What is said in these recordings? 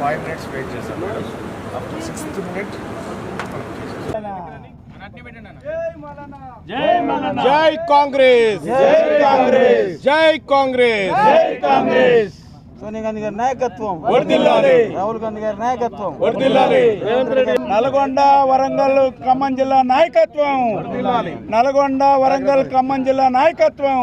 Five minutes wait చేస్తాం madam. Up to sixth minute జై కాంగ్రెస్. జై కాంగ్రెస్. జై కాంగ్రెస్. జై కాంగ్రెస్. సోనియా గాంధీ గారి నాయకత్వం. వర్ధిల్లాలి రాహుల్ గాంధీ గారి నాయకత్వం. వర్ధిల్లాలి నల్గొండ వరంగల్ ఖమ్మం జిల్లా నాయకత్వం. నల్గొండ వరంగల్ ఖమ్మం జిల్లా నాయకత్వం.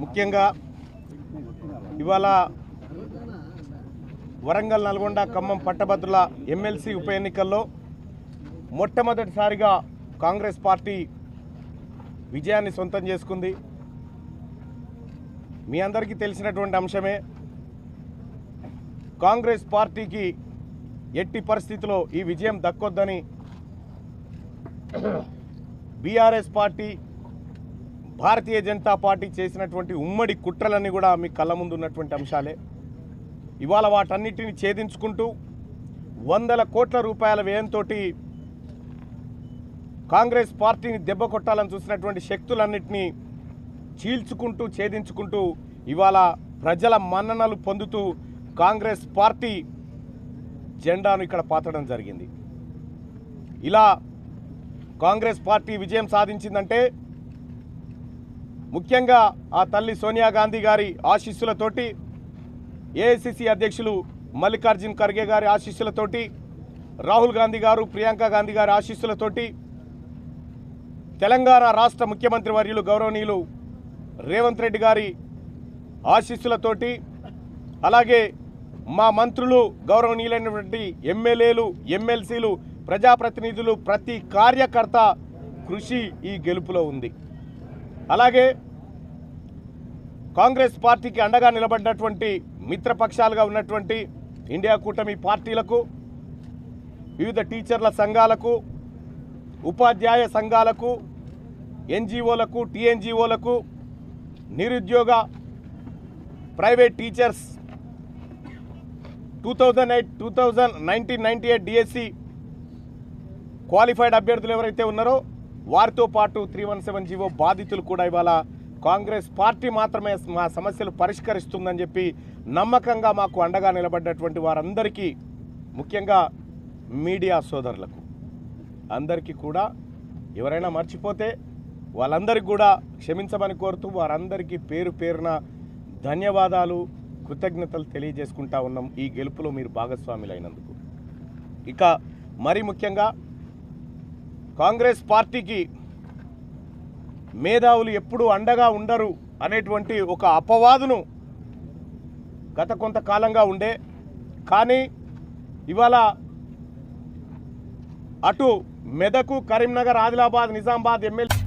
ముఖ్యంగా ఇవాళ వరంగల్ నల్గొండ ఖమ్మం పట్టభద్రుల ఎమ్మెల్సీ ఉప ఎన్నికల్లో మొట్టమొదటిసారిగా కాంగ్రెస్ పార్టీ విజయాన్ని సొంతం చేసుకుంది. మీ అందరికీ తెలిసినటువంటి అంశమే కాంగ్రెస్ పార్టీకి ఎట్టి పరిస్థితిలో ఈ విజయం దక్కొద్దని BRS party Bharatiya Janata party చేసినటువంటి ఉమ్మడి కుట్రలన్నీ కూడా మీ కళ్ళ ముందు ఉన్నటువంటి అంశాలే. ఇవాళ వాటన్నిటిని ఛేదించుకుంటూ వందల కోట్ల రూపాయల వ్యయంతో కాంగ్రెస్ పార్టీని దెబ్బ కొట్టాలని చూసినటువంటి శక్తులన్నింటినీ చీల్చుకుంటూ ఛేదించుకుంటూ ఇవాళ ప్రజల మన్ననలు పొందుతూ కాంగ్రెస్ పార్టీ జెండాను ఇక్కడ పాతడం జరిగింది. ఇలా కాంగ్రెస్ పార్టీ విజయం సాధించిందంటే ముఖ్యంగా ఆ తల్లి సోనియా గాంధీ గారి ఆశీస్సులతోటి ఏఐసిసి అధ్యక్షులు మల్లికార్జున్ ఖర్గే గారి ఆశీస్సులతోటి రాహుల్ గాంధీ గారు ప్రియాంక గాంధీ గారి ఆశీస్సులతోటి తెలంగాణ రాష్ట్ర ముఖ్యమంత్రి వర్యులు గౌరవనీయులు రేవంత్ రెడ్డి గారి ఆశీస్సులతోటి అలాగే మా మంత్రులు గౌరవనీయులైనటువంటి ఎమ్మెల్యేలు ఎమ్మెల్సీలు ప్రజాప్రతినిధులు ప్రతి కార్యకర్త కృషి ఈ గెలుపులో ఉంది. అలాగే కాంగ్రెస్ పార్టీకి అండగా నిలబడినటువంటి మిత్రపక్షాలుగా ఉన్నటువంటి ఇండియా కూటమి పార్టీలకు వివిధ టీచర్ల సంఘాలకు ఉపాధ్యాయ సంఘాలకు ఎన్జిఓలకు టీఎన్జిఓలకు నిరుద్యోగ private teachers two thousand eight two thousand nineteen ninety eight DSC qualified అభ్యర్థులు ఎవరైతే ఉన్నారో వారితో పాటు త్రీ వన్ సెవెన్ జీవో బాధితులు కూడా ఇవాళ కాంగ్రెస్ పార్టీ మాత్రమే మా సమస్యలు పరిష్కరిస్తుందని చెప్పి నమ్మకంగా మాకు అండగా నిలబడ్డటువంటి వారందరికీ ముఖ్యంగా మీడియా సోదరులకు. అందరికీ కూడా ఎవరైనా మర్చిపోతే వాళ్ళందరికీ కూడా క్షమించమని కోరుతూ వారందరికీ పేరు పేరున ధన్యవాదాలు కృతజ్ఞతలు తెలియజేసుకుంటా ఉన్నాం ఈ గెలుపులో మీరు భాగస్వాములైనందుకు. ఇక మరి ముఖ్యంగా కాంగ్రెస్ పార్టీకి మేధావులు ఎప్పుడూ అండగా ఉండరు అనేటువంటి ఒక అపవాదును గత కొంతకాలంగా ఉండే. కానీ ఇవాళ అటు మెదకు కరీంనగర్ ఆదిలాబాద్ నిజామాబాద్ ఎమ్మెల్యే